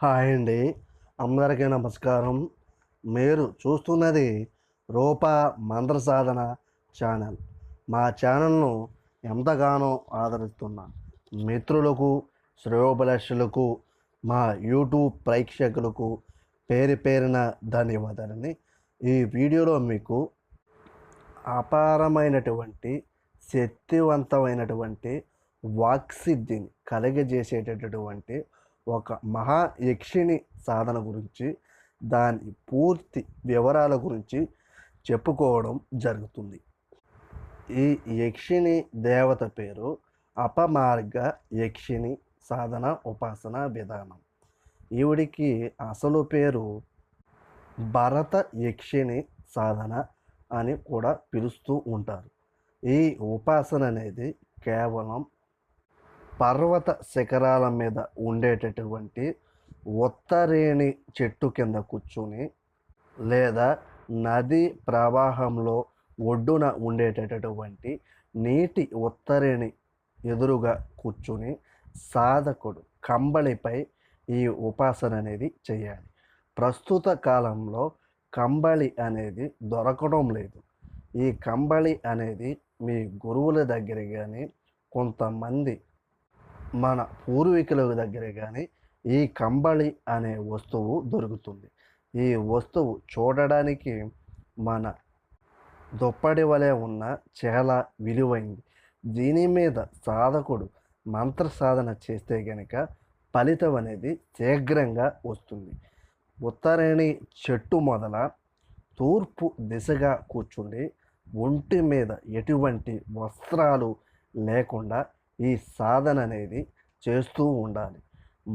Hi అండి. అందరికీ నమస్కారం. మీరు చూస్తున్నది రూప మంత్ర సాధన ఛానల్. మా ఛానల్ను ఎంతగానో ఆదరిస్తున్న మిత్రులకు శ్రేయోభిలాషులకు మా యూట్యూబ్ ప్రేక్షకులకు పేరు పేరిన ధన్యవాదాలని ఈ వీడియోలో మీకు అపారమైనటువంటి శక్తివంతమైనటువంటి వాక్సిద్ధిని కలిగజేసేటటువంటి ఒక మహా యక్షిణి సాధన గురించి దాని పూర్తి వివరాల గురించి చెప్పుకోవడం జరుగుతుంది. ఈ యక్షిణి దేవత పేరు అపమార్గ యక్షిణి సాధన ఉపాసన విధానం. ఈవిడికి అసలు పేరు భరత యక్షిణి సాధన అని కూడా పిలుస్తూ ఉంటారు. ఈ ఉపాసన అనేది కేవలం పర్వత శిఖరాల మీద ఉండేటటువంటి ఉత్తరేణి చెట్టు కింద కూర్చుని లేదా నది ప్రవాహంలో ఒడ్డున ఉండేటటువంటి నీటి ఉత్తరేణి ఎదురుగా కూర్చుని సాధకుడు కంబళిపై ఈ ఉపాసన అనేది చేయాలి. ప్రస్తుత కాలంలో కంబళి అనేది దొరకడం లేదు. ఈ కంబళి అనేది మీ గురువుల దగ్గర కానీ కొంతమంది మన పూర్వీకుల దగ్గర కానీ ఈ కంబళి అనే వస్తువు దొరుకుతుంది. ఈ వస్తువు చూడడానికి మన దుప్పటి వలె ఉన్న చాలా విలువైంది. దీని మీద సాధకుడు మంత్ర సాధన చేస్తే గనక ఫలితం అనేది శీఘ్రంగా వస్తుంది. ఉత్తరేణి చెట్టు మొదల తూర్పు దిశగా కూర్చుండి ఒంటి మీద ఎటువంటి వస్త్రాలు లేకుండా ఈ సాధన అనేది చేస్తూ ఉండాలి.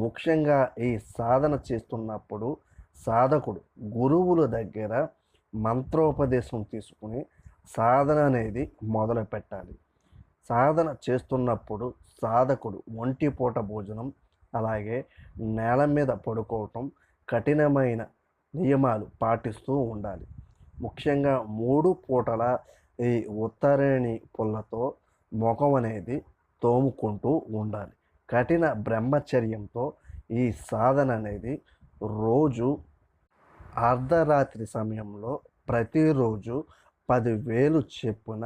ముఖ్యంగా ఈ సాధన చేస్తున్నప్పుడు సాధకుడు గురువుల దగ్గర మంత్రోపదేశం తీసుకుని సాధన అనేది మొదలు పెట్టాలి. సాధన చేస్తున్నప్పుడు సాధకుడు ఒంటి పూట భోజనం అలాగే నేల మీద పడుకోవటం కఠినమైన నియమాలు పాటిస్తూ ఉండాలి. ముఖ్యంగా మూడు పూటల ఈ ఉత్తరేణి పుల్లతో ముఖం అనేది తోముకుంటూ ఉండాలి. కఠిన బ్రహ్మచర్యంతో ఈ సాధన అనేది రోజు అర్ధరాత్రి సమయంలో ప్రతిరోజు పదివేలు చెప్పున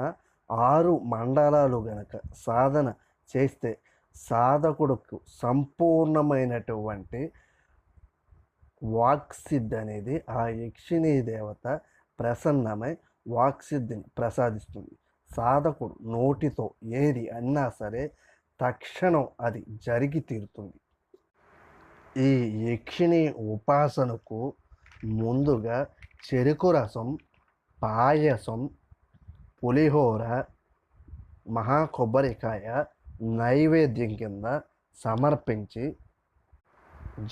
ఆరు మండలాలు గనక సాధన చేస్తే సాధకుడుకు సంపూర్ణమైనటువంటి వాక్సిద్ధి అనేది ఆ యక్షిణీ దేవత ప్రసన్నమై వాక్సిద్ధిని ప్రసాదిస్తుంది. సాధకుడు నోటితో ఏది అన్నా సరే తక్షణం అది జరిగి తీరుతుంది. ఈ యక్షిణి ఉపాసనకు ముందుగా చెరుకు రసం పాయసం పులిహోర మహా కొబ్బరికాయ నైవేద్యం కింద సమర్పించి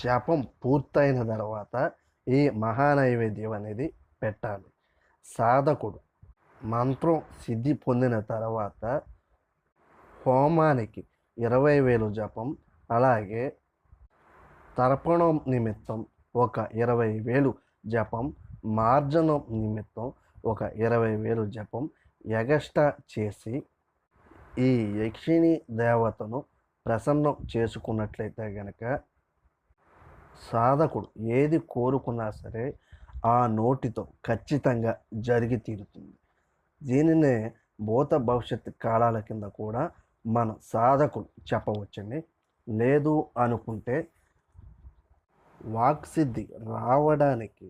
జపం పూర్తయిన తర్వాత ఈ మహా నైవేద్యం అనేది పెట్టాలి. సాధకుడు మంత్రం సిద్ధి పొందిన తర్వాత హోమానికి ఇరవై వేలు జపం అలాగే తర్పణం నిమిత్తం ఒక ఇరవై వేలు జపం మార్జనం నిమిత్తం ఒక ఇరవై వేలు జపం ఎగస్ట్రా చేసి ఈ యక్షిణి దేవతను ప్రసన్నం చేసుకున్నట్లయితే గనక సాధకుడు ఏది కోరుకున్నా సరే ఆ నోటితో ఖచ్చితంగా జరిగి తీరుతుంది. దీనినే భూత భవిష్యత్ కాలాల కింద కూడా మన సాధకులు చెప్పవచ్చండి. లేదు అనుకుంటే వాక్సిద్ధి రావడానికి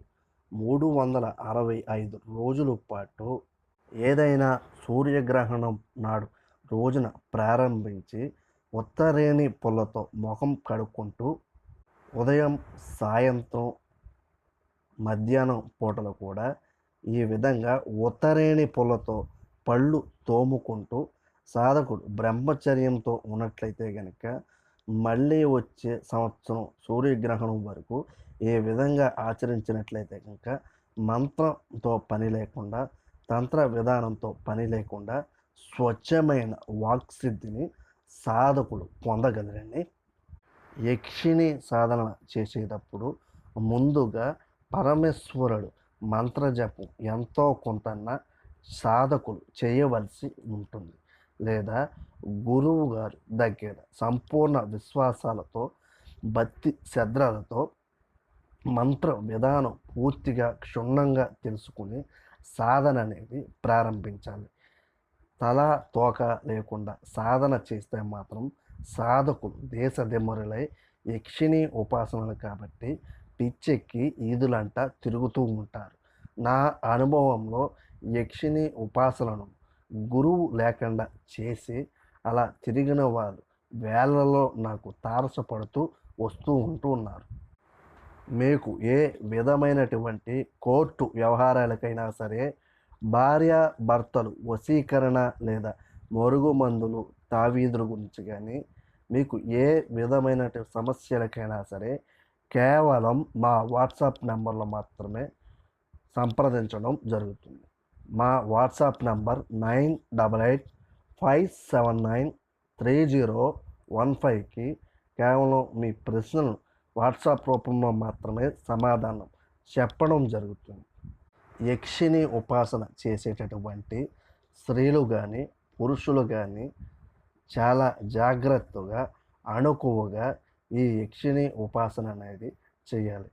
మూడు వందల అరవై ఐదు రోజుల పాటు ఏదైనా సూర్యగ్రహణం నాడు రోజున ప్రారంభించి ఉత్తరేణి పుల్లతో ముఖం కడుక్కుంటూ ఉదయం సాయంత్రం మధ్యాహ్నం పూటలు కూడా ఈ విధంగా ఉత్తరేణి పుల్లతో పళ్ళు తోముకుంటూ సాధకుడు బ్రహ్మచర్యంతో ఉన్నట్లయితే కనుక మళ్ళీ వచ్చే సంవత్సరం సూర్యగ్రహణం వరకు ఏ విధంగా ఆచరించినట్లయితే కనుక మంత్రంతో పని లేకుండా తంత్ర విధానంతో పని లేకుండా స్వచ్ఛమైన వాక్సిద్ధిని సాధకుడు పొందగలరండి యక్షిణి సాధన చేసేటప్పుడు ముందుగా పరమేశ్వరుడు మంత్రజపం ఎంతో కొంతన్న సాధకులు చేయవలసి ఉంటుంది. లేదా గురువు గారి దగ్గర సంపూర్ణ విశ్వాసాలతో భక్తి శ్రద్ధలతో మంత్ర విధానం పూర్తిగా క్షుణ్ణంగా తెలుసుకుని సాధన అనేది ప్రారంభించాలి. తల తోక లేకుండా సాధన చేస్తే మాత్రం సాధకులు దేశ దిమ్మరులై యక్షిణి ఉపాసనలు కాబట్టి పిచ్చెక్కి ఈదులంట తిరుగుతూ ఉంటారు. నా అనుభవంలో యక్షిని ఉపాసనను గురువు లేకుండా చేసి అలా తిరిగిన వారు వేళ్ళలో నాకు తారసపడుతూ వస్తూ ఉంటూ ఉన్నారు. మీకు ఏ విధమైనటువంటి కోర్టు వ్యవహారాలకైనా సరే భార్య భర్తలు వశీకరణ లేదా మరుగుమందులు తావీదుల గురించి కానీ మీకు ఏ విధమైన సమస్యలకైనా సరే కేవలం మా వాట్సాప్ నెంబర్లో మాత్రమే సంప్రదించడం జరుగుతుంది. మా WhatsApp number nine double eight five seven nine three zero one ఫైవ్కి కేవలం మీ ప్రశ్నలు వాట్సాప్ రూపంలో మాత్రమే సమాధానం చెప్పడం జరుగుతుంది. యక్షిని ఉపాసన చేసేటటువంటి స్త్రీలు కానీ పురుషులు కానీ చాలా జాగ్రత్తగా అణుకువగా ఈ యక్షిని ఉపాసన అనేది చేయాలి.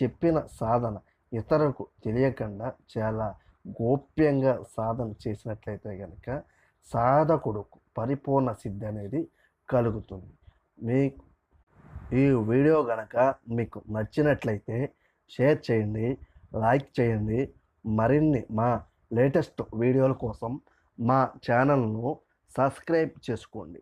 చెప్పిన సాధన ఇతరులకు తెలియకుండా చాలా గోప్యంగా సాధన చేసినట్లయితే కనుక సాధకుడుకు పరిపూర్ణ సిద్ధి అనేది కలుగుతుంది. మీకు ఈ వీడియో గనక మీకు నచ్చినట్లయితే షేర్ చేయండి లైక్ చేయండి. మరిన్ని మా లేటెస్ట్ వీడియోల కోసం మా ఛానల్ను సబ్స్క్రైబ్ చేసుకోండి.